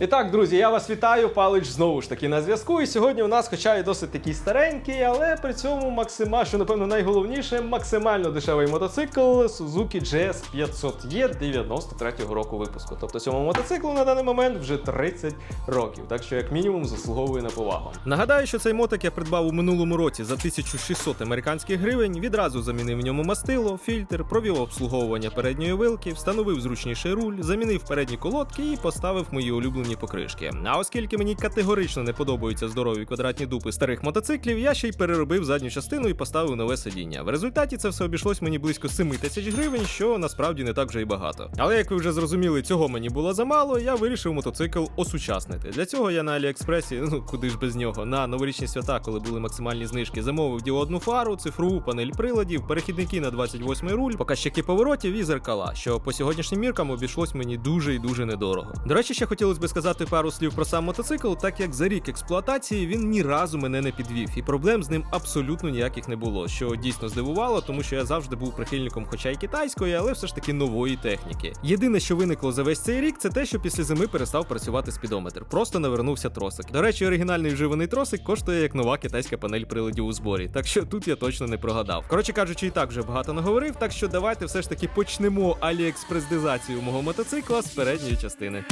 І так, друзі, я вас вітаю. Палич знову ж таки на зв'язку. І сьогодні у нас, хоча і досить такий старенький, але при цьому максимально, що напевно найголовніше, максимально дешевий мотоцикл Suzuki GS 500E 93-го року випуску. Тобто цьому мотоциклу на даний момент вже 30 років, так що як мінімум заслуговує на повагу. Нагадаю, що цей мотик я придбав у минулому році за 1600 американських гривень. Відразу замінив в ньому мастило, фільтр, провів обслуговування передньої вилки, встановив зручніший руль, замінив передні колодки і поставив мої улюблені покришки. А оскільки мені категорично не подобаються здорові квадратні дупи старих мотоциклів, я ще й переробив задню частину і поставив нове сидіння. В результаті це все обійшлось мені близько 7 тисяч гривень, що насправді не так вже й багато. Але як ви вже зрозуміли, цього мені було замало, я вирішив мотоцикл осучаснити. Для цього я на Аліекспресі, ну куди ж без нього, на новорічні свята, коли були максимальні знижки, замовив діодну фару, цифрову панель приладів, перехідники на 28 руль, показчики поворотів і зеркала, що по сьогоднішнім міркам обійшлось мені дуже і дуже недорого. До речі, ще хотілося би сказати пару слів про сам мотоцикл, так як за рік експлуатації він ні разу мене не підвів, і проблем з ним абсолютно ніяких не було, що дійсно здивувало, тому що я завжди був прихильником, хоча й китайської, але все ж таки нової техніки. Єдине, що виникло за весь цей рік, це те, що після зими перестав працювати спідометр. Просто навернувся тросик. До речі, оригінальний вживаний тросик коштує як нова китайська панель приладів у зборі, так що тут я точно не прогадав. Коротше кажучи, і так вже багато наговорив, так що давайте все ж таки почнемо аліекспрес-дизацію мого мотоцикла з передньої частини.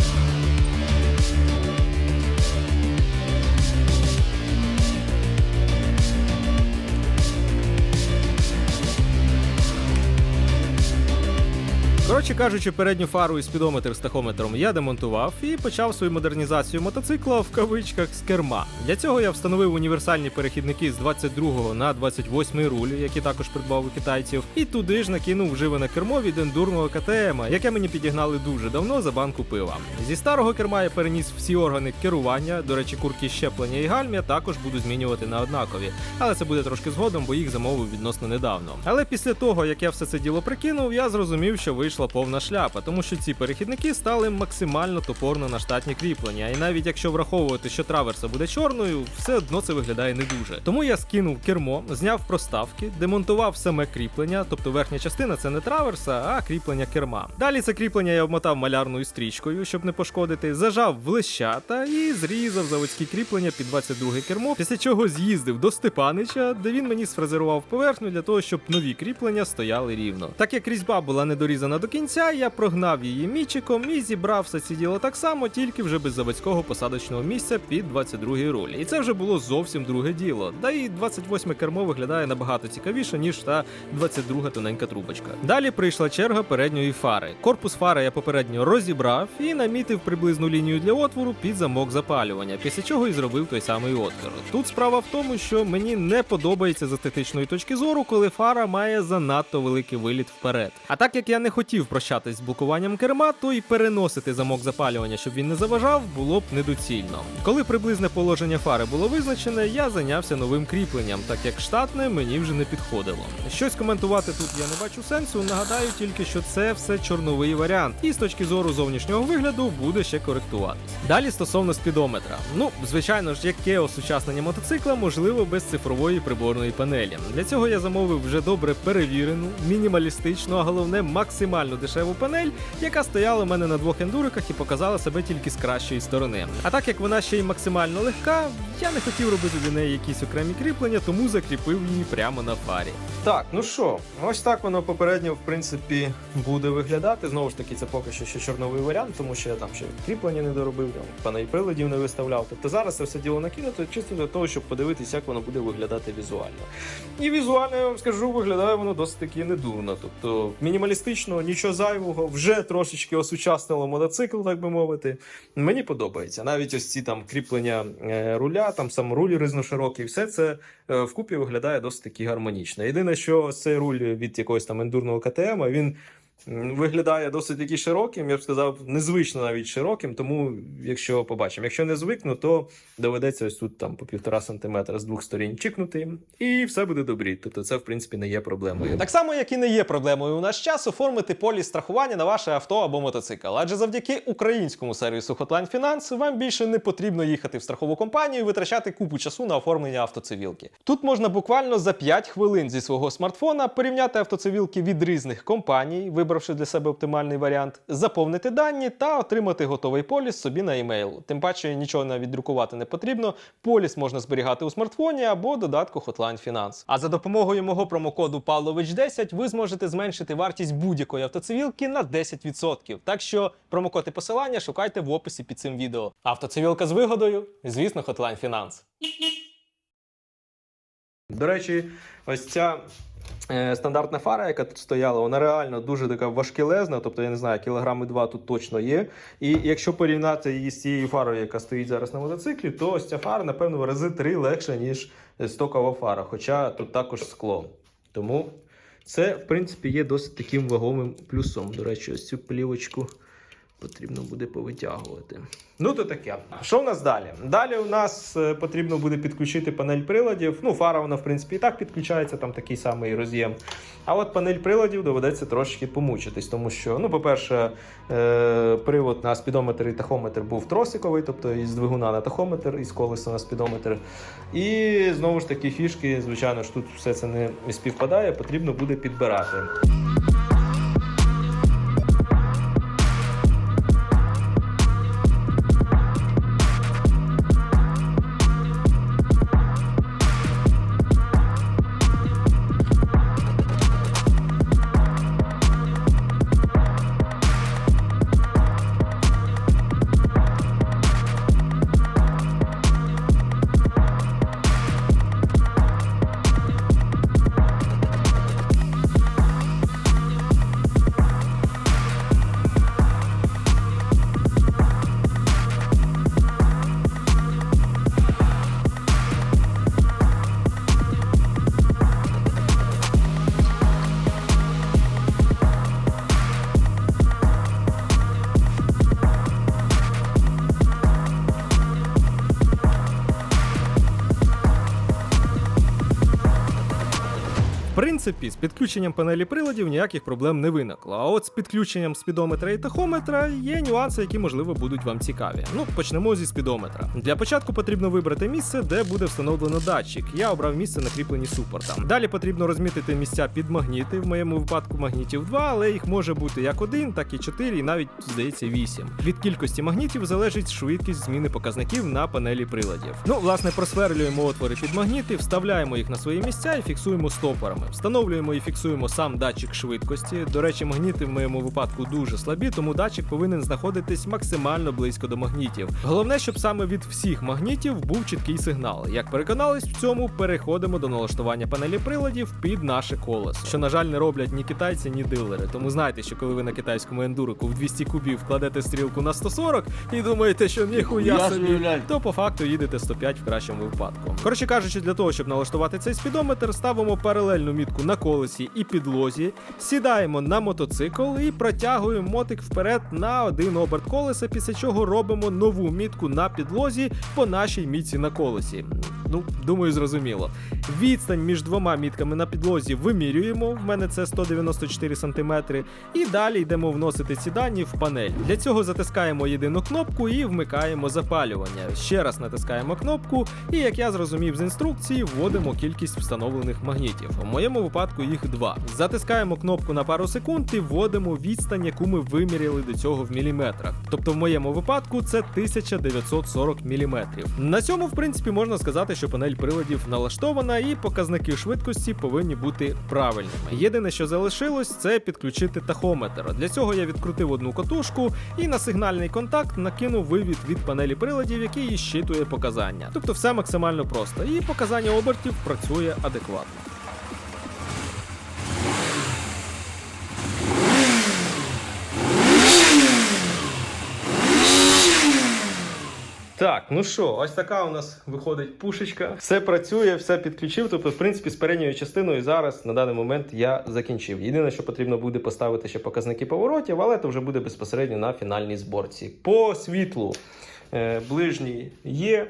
Коротше кажучи, передню фару і спідометр з тахометром я демонтував і почав свою модернізацію мотоцикла в кавичках з керма. Для цього я встановив універсальні перехідники з 22 на 28 руль, які також придбав у китайців, і туди ж накинув вживане кермо від ендурного КТМ, яке мені підігнали дуже давно за банку пива. Зі старого керма я переніс всі органи керування. До речі, курки щеплення і гальм я також буду змінювати на однакові, але це буде трошки згодом, бо їх замовив відносно недавно. Але після того, як я все це діло прикинув, я зрозумів, що вийшла повна шляпа, тому що ці перехідники стали максимально топорно на штатні кріплення. І навіть якщо враховувати, що траверса буде чорною, все одно це виглядає не дуже. Тому я скинув кермо, зняв проставки, демонтував саме кріплення, тобто верхня частина це не траверса, а кріплення керма. Далі це кріплення я обмотав малярною стрічкою, щоб не пошкодити, зажав в лещата і зрізав заводські кріплення під 22 кермо, після чого з'їздив до Степанича, де він мені сфрезерував поверхню для того, щоб нові кріплення стояли рівно. Так як різьба була не дорізана до кінця, я прогнав її мічиком і зібрав все це діло так само, тільки вже без заводського посадочного місця під 22 руль. І це вже було зовсім друге діло. Да і 28 кермо виглядає набагато цікавіше, ніж та 22 тоненька трубочка. Далі прийшла черга передньої фари. Корпус фари я попередньо розібрав і намітив приблизну лінію для отвору під замок запалювання, після чого і зробив той самий отвір. Тут справа в тому, що мені не подобається з естетичної точки зору, коли фара має занадто великий виліт вперед. А так як я не хотів прощатись з блокуванням керма, то і переносити замок запалювання, щоб він не заважав, було б недоцільно. Коли приблизне положення фари було визначене, я зайнявся новим кріпленням, так як штатне мені вже не підходило. Щось коментувати тут я не бачу сенсу. Нагадаю тільки, що це все чорновий варіант, і з точки зору зовнішнього вигляду буде ще коректуватись. Далі стосовно спідометра. Ну, звичайно ж, яке осучаснення мотоцикла можливо без цифрової приборної панелі. Для цього я замовив вже добре перевірену, мінімалістичну, а головне максимально дешеву панель, яка стояла у мене на двох ендуриках і показала себе тільки з кращої сторони. А так як вона ще й максимально легка, я не хотів робити для неї якісь окремі кріплення, тому закріпив її прямо на фарі. Так, ну що, ось так воно попередньо, в принципі, буде виглядати. Знову ж таки, це поки що ще чорновий варіант, тому що я там ще кріплення не доробив, там панель приладів не виставляв. Тобто зараз це все діло накинуто чисто для того, щоб подивитися, як воно буде виглядати візуально. І візуально я вам скажу, виглядає воно досить таки недурно. Тобто мінімалістично, нічого зайвого, вже трошечки осучаснило мотоцикл, так би мовити. Мені подобається. Навіть ось ці там кріплення е, руля, там сам руль різноширокий, все це е, вкупі виглядає досить таки гармонічно. Єдине, що цей руль від якогось там ендурного КТМ, він виглядає досить таки широким, я б сказав, незвично навіть широким. Тому, якщо побачимо, якщо не звикну, то доведеться ось тут там по півтора сантиметра з двох сторін чікнути, і все буде добрі. Тобто, це в принципі не є проблемою. Так само, як і не є проблемою у наш час оформити поліс страхування на ваше авто або мотоцикл. Адже завдяки українському сервісу Hotline Finance вам більше не потрібно їхати в страхову компанію і витрачати купу часу на оформлення автоцивілки. Тут можна буквально за 5 хвилин зі свого смартфона порівняти автоцивілки від різних компаній, вибравши для себе оптимальний варіант, заповнити дані та отримати готовий поліс собі на емейл. Тим паче нічого навіть друкувати не потрібно. Поліс можна зберігати у смартфоні або додатку Hotline Finance. А за допомогою мого промокоду Павлович 10 ви зможете зменшити вартість будь-якої автоцивілки на 10%. Так що промокод і посилання шукайте в описі під цим відео. Автоцивілка з вигодою, звісно, Hotline Finance. До речі, ось ця стандартна фара, яка тут стояла, вона реально дуже така важкелезна, тобто я не знаю, кілограми два тут точно є. І якщо порівняти її з цією фарою, яка стоїть зараз на мотоциклі, то ось ця фара, напевно, в рази три легша, ніж стокова фара, хоча тут також скло. Тому це, в принципі, є досить таким вагомим плюсом. До речі, ось цю плівочку потрібно буде повитягувати. Ну, то таке. Що в нас далі? Далі у нас е, потрібно буде підключити панель приладів. Ну, фара, вона, в принципі, і так підключається, там такий самий роз'єм. А от панель приладів доведеться трошки помучитись, тому що, ну, по-перше, е- привод на спідометр і тахометр був тросиковий, тобто із двигуна на тахометр, із колеса на спідометр. І знову ж таки, фішки, звичайно ж, тут все це не співпадає, потрібно буде підбирати. Принципі, з підключенням панелі приладів ніяких проблем не виникло. А от з підключенням спідометра і тахометра є нюанси, які можливо будуть вам цікаві. Ну, почнемо зі спідометра. Для початку потрібно вибрати місце, де буде встановлено датчик. Я обрав місце на кріпленні супорта. Далі потрібно розмітити місця під магніти. В моєму випадку магнітів 2, але їх може бути як один, так і 4, і навіть здається 8. Від кількості магнітів залежить швидкість зміни показників на панелі приладів. Ну, власне, просверлюємо отвори під магніти, вставляємо їх на свої місця і фіксуємо стопорами. Встановлюємо і фіксуємо сам датчик швидкості. До речі, магніти в моєму випадку дуже слабі, тому датчик повинен знаходитись максимально близько до магнітів. Головне, щоб саме від всіх магнітів був чіткий сигнал. Як переконались в цьому, переходимо до налаштування панелі приладів під наше колесо, що на жаль не роблять ні китайці, ні дилери. Тому знайте, що коли ви на китайському ендурику в 200 кубів вкладете стрілку на 140 і думаєте, що ніхуя собі, то по факту їдете 105 в кращому випадку. Коротше кажучи, для того, щоб налаштувати цей спідометр, ставимо паралельну мітку на колесі і підлозі, сідаємо на мотоцикл і протягуємо мотик вперед на один оберт колеса, після чого робимо нову мітку на підлозі по нашій мітці на колесі. Ну, думаю, зрозуміло. Відстань між двома мітками на підлозі вимірюємо. В мене це 194 см. І далі йдемо вносити ці дані в панель. Для цього затискаємо єдину кнопку і вмикаємо запалювання. Ще раз натискаємо кнопку, і як я зрозумів з інструкції, вводимо кількість встановлених магнітів. У моєму випадку їх два. Затискаємо кнопку на пару секунд і вводимо відстань, яку ми виміряли до цього в міліметрах. Тобто в моєму випадку це 1940 міліметрів. На цьому, в принципі, можна сказати, що панель приладів налаштована, і показники швидкості повинні бути правильними. Єдине, що залишилось, це підключити тахометр. Для цього я відкрутив одну котушку і на сигнальний контакт накинув вивід від панелі приладів, який щитує показання. Тобто все максимально просто, і показання обертів працює адекватно. Так, ну що, ось така у нас виходить пушечка. Все працює, все підключив. Тобто, в принципі, з передньою частиною зараз на даний момент я закінчив. Єдине, що потрібно буде поставити ще показники поворотів, але це вже буде безпосередньо на фінальній зборці. По світлу е, ближній є.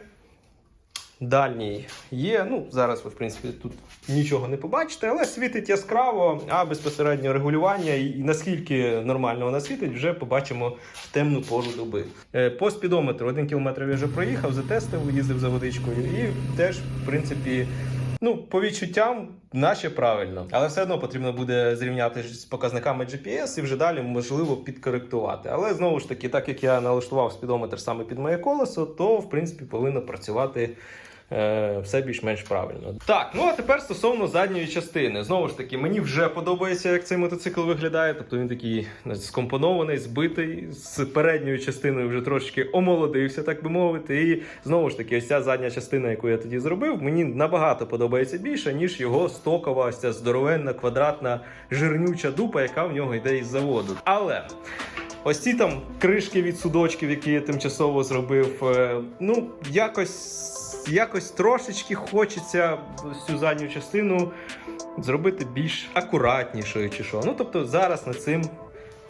Дальній є. Ну, зараз ви, в принципі, тут нічого не побачите, але світить яскраво, а безпосередньо регулювання і наскільки нормально вона світить, вже побачимо в темну пору доби. Е, По спідометру один кілометр я вже проїхав, затестив, їздив за водичкою, і теж, в принципі, Ну, по відчуттям, наче правильно, але все одно потрібно буде зрівняти з показниками GPS і вже далі можливо підкоректувати. Але знову ж таки, так як я налаштував спідометр саме під моє колесо, то в принципі повинно працювати. Е, Все більш-менш правильно. Так, ну а тепер стосовно задньої частини. Знову ж таки, мені вже подобається, як цей мотоцикл виглядає. Тобто він такий е, скомпонований, збитий, з передньою частиною вже трошки омолодився, так би мовити. І знову ж таки, ось ця задня частина, яку я тоді зробив, мені набагато подобається більше, ніж його стокова, ось ця здоровенна, квадратна, жирнюча дупа, яка в нього йде із заводу. Але. Ось ці там кришки від судочків, які я тимчасово зробив. е, Ну, якось, якось трошечки хочеться цю задню частину зробити більш акуратнішою, чи що. Ну, тобто, зараз над цим.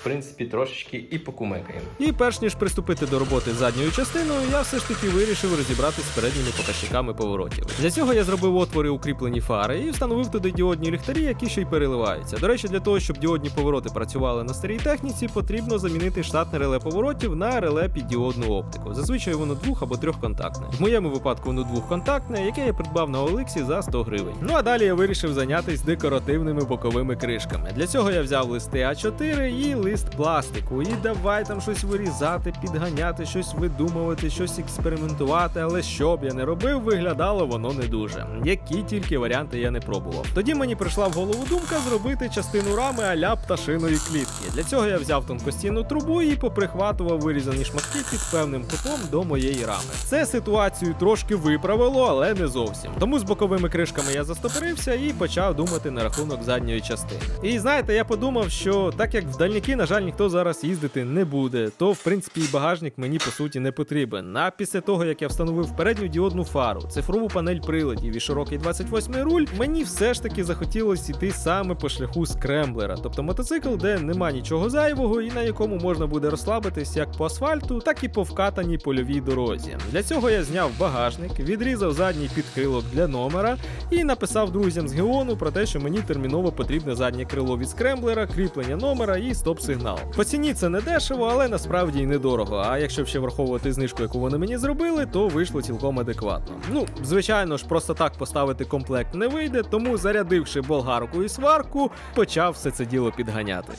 Принципі, трошечки і покумекаємо. І перш ніж приступити до роботи задньою частиною, я все ж таки вирішив розібратися з передніми показчиками поворотів. Для цього я зробив отвори укріплені фари і встановив туди діодні ліхтарі, які ще й переливаються. До речі, для того, щоб діодні повороти працювали на старій техніці, потрібно замінити штатне реле поворотів на реле під діодну оптику. Зазвичай воно двох або трьохконтактне. В моєму випадку воно двохконтактне, яке я придбав на Олексі за 100 гривень. Ну а далі я вирішив зайнятися декоративними боковими кришками. Для цього я взяв листи А4 і лист пластику. І давай там щось вирізати, підганяти, щось видумувати, щось експериментувати. Але що б я не робив, виглядало воно не дуже. Які тільки варіанти я не пробував. Тоді мені прийшла в голову думка зробити частину рами аля пташиної клітки. Для цього я взяв тонкостінну трубу і поприхватував вирізані шматки під певним кутом до моєї рами. Це ситуацію трошки виправило, але не зовсім. Тому з боковими кришками я застопорився і почав думати на рахунок задньої частини. І знаєте, я подумав, що так як в дальніки, на жаль, ніхто зараз їздити не буде, то в принципі і багажник мені по суті не потрібен. А після того, як я встановив передню діодну фару, цифрову панель приладів і широкий 28 руль, мені все ж таки захотілося йти саме по шляху скремблера, тобто мотоцикл, де нема нічого зайвого і на якому можна буде розслабитись як по асфальту, так і по вкатаній польовій дорозі. Для цього я зняв багажник, відрізав задній підхилок для номера і написав друзям з Геону про те, що мені терміново потрібне заднє крило від скремблера, кріплення номера і стоп-сигнал. По ціні це не дешево, але насправді й недорого. А якщо ще враховувати знижку, яку вони мені зробили, то вийшло цілком адекватно. Ну, звичайно ж, просто так поставити комплект не вийде, тому зарядивши болгарку і сварку, почав все це діло підганяти.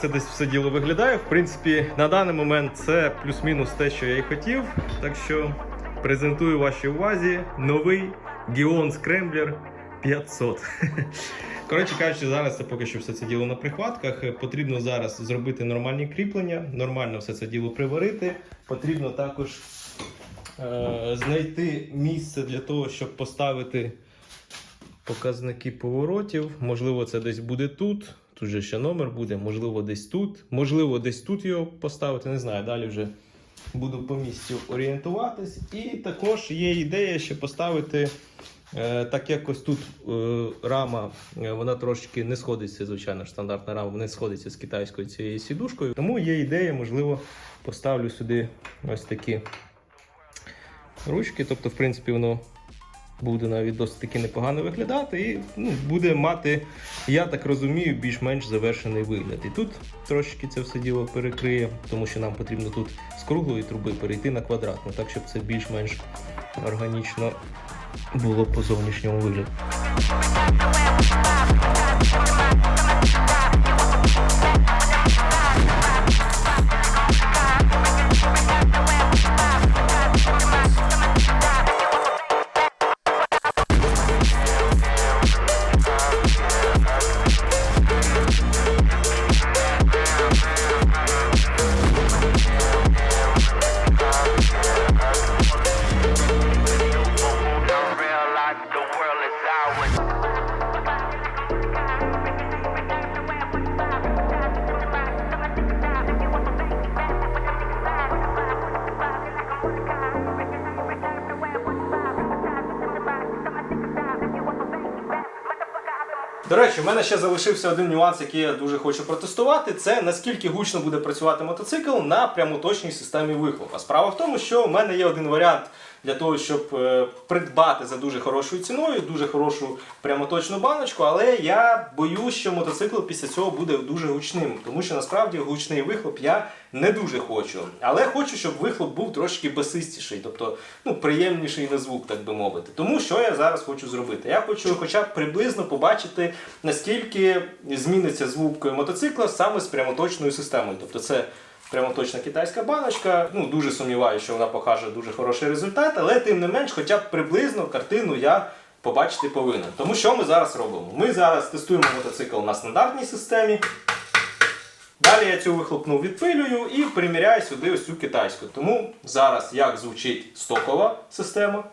Це десь все діло виглядає. В принципі, на даний момент це плюс-мінус те, що я і хотів. Так що презентую вашій увазі новий Gion Scrambler 500. Коротше кажучи, зараз це поки що все це діло на прихватках. Потрібно зараз зробити нормальні кріплення, нормально все це діло приварити. Потрібно також е- знайти місце для того, щоб поставити показники поворотів. Можливо, це десь буде тут. Тут же ще номер буде, можливо, десь тут. Можливо, десь тут його поставити. Не знаю. Далі вже буду по місцю орієнтуватись. І також є ідея ще поставити. е, Так як ось тут е, рама, е, вона трошки не сходиться, звичайно стандартна рама не сходиться з китайською цією сідушкою. Тому є ідея, можливо, поставлю сюди ось такі ручки. Тобто, в принципі, воно буде навіть досить таки непогано виглядати і ну, буде мати, я так розумію, більш-менш завершений вигляд. І тут трошки це все діло перекриє, тому що нам потрібно тут з круглої труби перейти на квадратну, так щоб це більш-менш органічно було по зовнішньому вигляду. В мене ще залишився один нюанс, який я дуже хочу протестувати. Це наскільки гучно буде працювати мотоцикл на прямоточній системі вихлопа. Справа в тому, що в мене є один варіант для того, щоб е, придбати за дуже хорошою ціною, дуже хорошу прямоточну баночку, але я боюсь, що мотоцикл після цього буде дуже гучним, тому що насправді гучний вихлоп я не дуже хочу. Але хочу, щоб вихлоп був трошки басистіший, тобто ну, приємніший на звук, так би мовити. Тому що я зараз хочу зробити? Я хочу хоча б приблизно побачити, наскільки зміниться звук мотоцикла саме з прямоточною системою. Тобто це прямоточна китайська баночка. Ну, дуже сумніваюся, що вона покаже дуже хороший результат, але тим не менш, хоча б приблизно картину я побачити повинен. Тому що ми зараз робимо? Ми зараз тестуємо мотоцикл на стандартній системі. Далі я цю вихлопну відпилюю і приміряю сюди ось цю китайську. Тому зараз як звучить стокова система.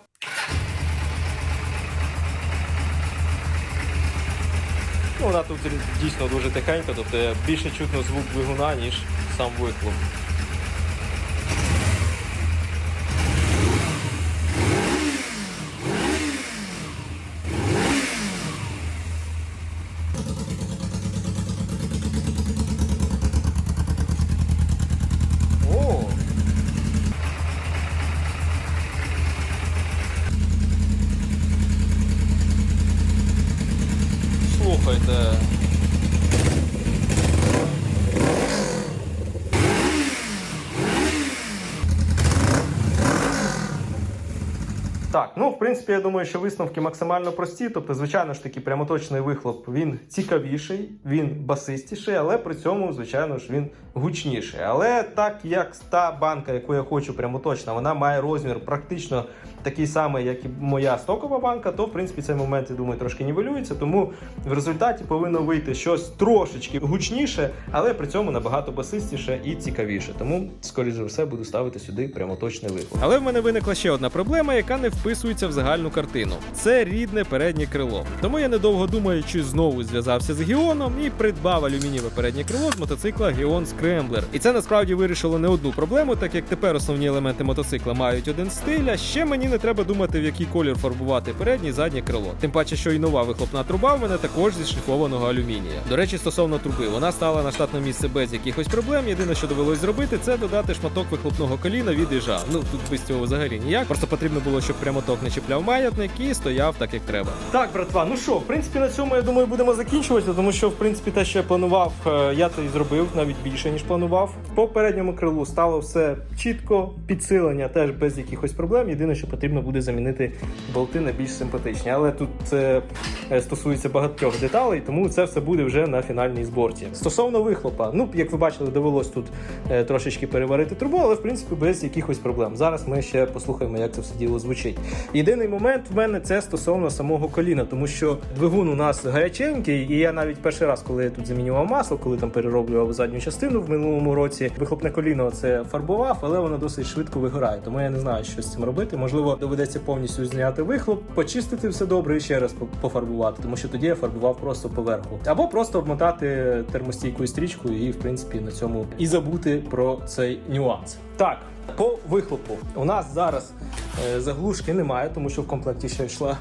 Вона тут дійсно дуже тихенька, тобто більше чутно звук двигуна, ніж сам вихлоп. Так, ну в принципі, я думаю, що висновки максимально прості. Тобто, звичайно ж таки, прямоточний вихлоп він цікавіший, він басистіший, але при цьому, звичайно ж, він гучніший. Але так як та банка, яку я хочу прямоточна, вона має розмір практично такий самий, як і моя стокова банка, то в принципі цей момент, я думаю, трошки нівелюється. Тому в результаті повинно вийти щось трошечки гучніше, але при цьому набагато басистіше і цікавіше. Тому, скоріш за все, буду ставити сюди прямоточний вихлоп. Але в мене виникла ще одна проблема, яка не вписується в загальну картину. Це рідне переднє крило. Тому я недовго думаючи, знову зв'язався з Гіоном і придбав алюмінієве переднє крило з мотоцикла Гіон Scrambler. І це насправді вирішило не одну проблему, так як тепер основні елементи мотоцикла мають один стиль, а ще мені не треба думати, в який колір фарбувати переднє і заднє крило. Тим паче, що і нова вихлопна труба в мене також зі шліфованого алюмінія. До речі, стосовно труби, вона стала на штатне місце без якихось проблем. Єдине, що довелось зробити, це додати шматок вихлопного коліна від іжа. Ну тут без цього взагалі ніяк. Просто потрібно було, щоб прямоток не чіпляв маятник і стояв так, як треба. Так, братва, ну що, в принципі, на цьому я думаю, будемо закінчувати, тому що в принципі те, що я планував, е, я це і зробив навіть більше ніж планував. По передньому крилу стало все чітко, підсилення теж без якихось проблем. Єдине, що потрібно буде замінити болти на більш симпатичні. Але тут це е, стосується багатьох деталей, тому це все буде вже на фінальній зборці. Стосовно вихлопа, ну як ви бачили, довелось тут е, трошечки переварити трубу, але в принципі без якихось проблем. Зараз ми ще послухаємо, як це все діло звучить. Єдиний момент в мене це стосовно самого коліна, тому що двигун у нас гаряченький, і я навіть перший раз, коли я тут замінював масло, коли там перероблював задню частину в минулому році, вихлопне коліно це фарбував, але воно досить швидко вигорає. Тому я не знаю, що з цим робити. Можливо, доведеться повністю зняти вихлоп, почистити все добре і ще раз пофарбувати, тому що тоді я фарбував просто поверху. Або просто обмотати термостійкою стрічкою і, в принципі, на цьому і забути про цей нюанс. Так, по вихлопу у нас зараз е, заглушки немає, тому що в комплекті ще йшла,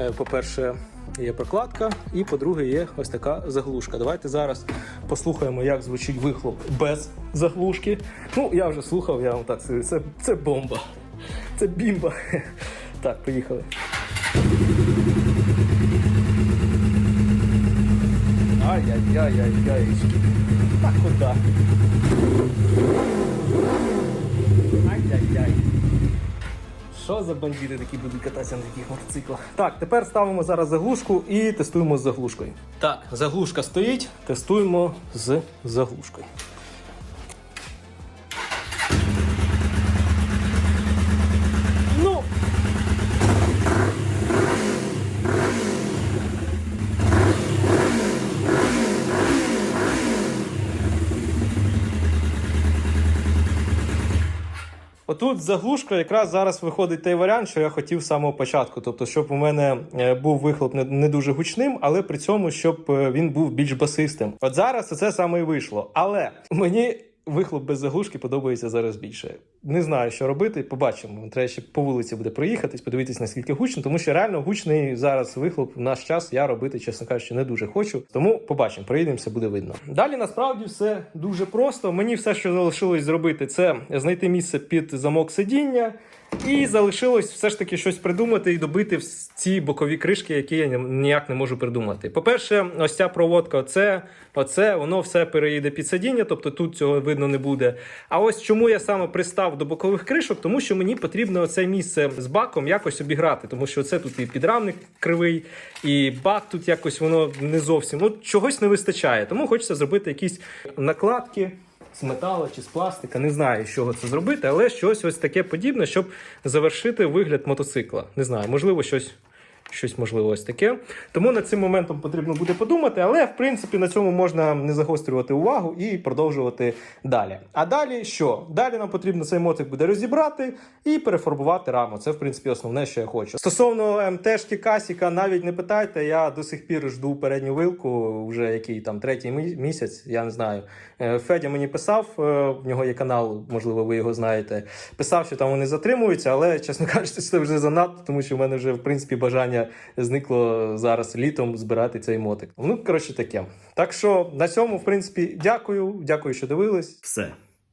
е, по-перше, є прокладка, і по-друге, є ось така заглушка. Давайте зараз послухаємо, як звучить вихлоп без заглушки. Ну, я вже слухав, я вам так скажу, це, це бомба. Це бімба. Так, поїхали. Ай-яй-яй-яй-яй. Так куди? Ай-яй-яй. Що за бандити такі будуть кататися на таких мотоциклах? Так, тепер ставимо зараз заглушку і тестуємо з заглушкою. Так, заглушка стоїть, тестуємо з заглушкою. Ну. Отут заглушка якраз зараз виходить той варіант, що я хотів з самого початку. Тобто, щоб у мене е, був вихлоп не, дуже гучним, але при цьому, щоб е, він був більш басистим. От зараз це саме і вийшло. Але мені вихлоп без заглушки подобається зараз більше. Не знаю, що робити. Побачимо. Треба ще по вулиці буде проїхатись, подивитись, наскільки гучно, тому що реально гучний зараз вихлоп в наш час я робити, чесно кажучи, не дуже хочу. Тому побачимо, проїдемося, буде видно. Далі насправді все дуже просто. Мені все, що залишилось зробити, це знайти місце під замок сидіння. І залишилось все ж таки щось придумати і добити в ці бокові кришки, які я ніяк не можу придумати. По-перше, ось ця проводка, оце, оце, воно все переїде під сидіння, тобто тут цього видно не буде. А ось чому я саме пристав до бокових кришок, тому що мені потрібно оце місце з баком якось обіграти, тому що це тут і підрамник кривий, і бак тут якось воно не зовсім. Ну, чогось не вистачає. Тому хочеться зробити якісь накладки з металу чи з пластика. Не знаю, з чого це зробити, але щось ось таке подібне, щоб завершити вигляд мотоцикла. Не знаю, можливо, щось. Щось можливо ось таке. Тому над цим моментом потрібно буде подумати, але в принципі на цьому можна не загострювати увагу і продовжувати далі. А далі що? Далі нам потрібно цей мотик буде розібрати і перефарбувати раму. Це в принципі основне, що я хочу. Стосовно МТшки Касіка, навіть не питайте. Я до сих пір жду передню вилку, вже який там третій місяць. Я не знаю. Е, Федя мені писав, е, в нього є канал, можливо, ви його знаєте. Писав, що там вони затримуються, але чесно кажучи, це вже занадто, тому що в мене вже в принципі зникло зараз літом збирати цей мотик. Ну коротше таке. Так що на цьому, в принципі, дякую. Дякую, що дивились. Все.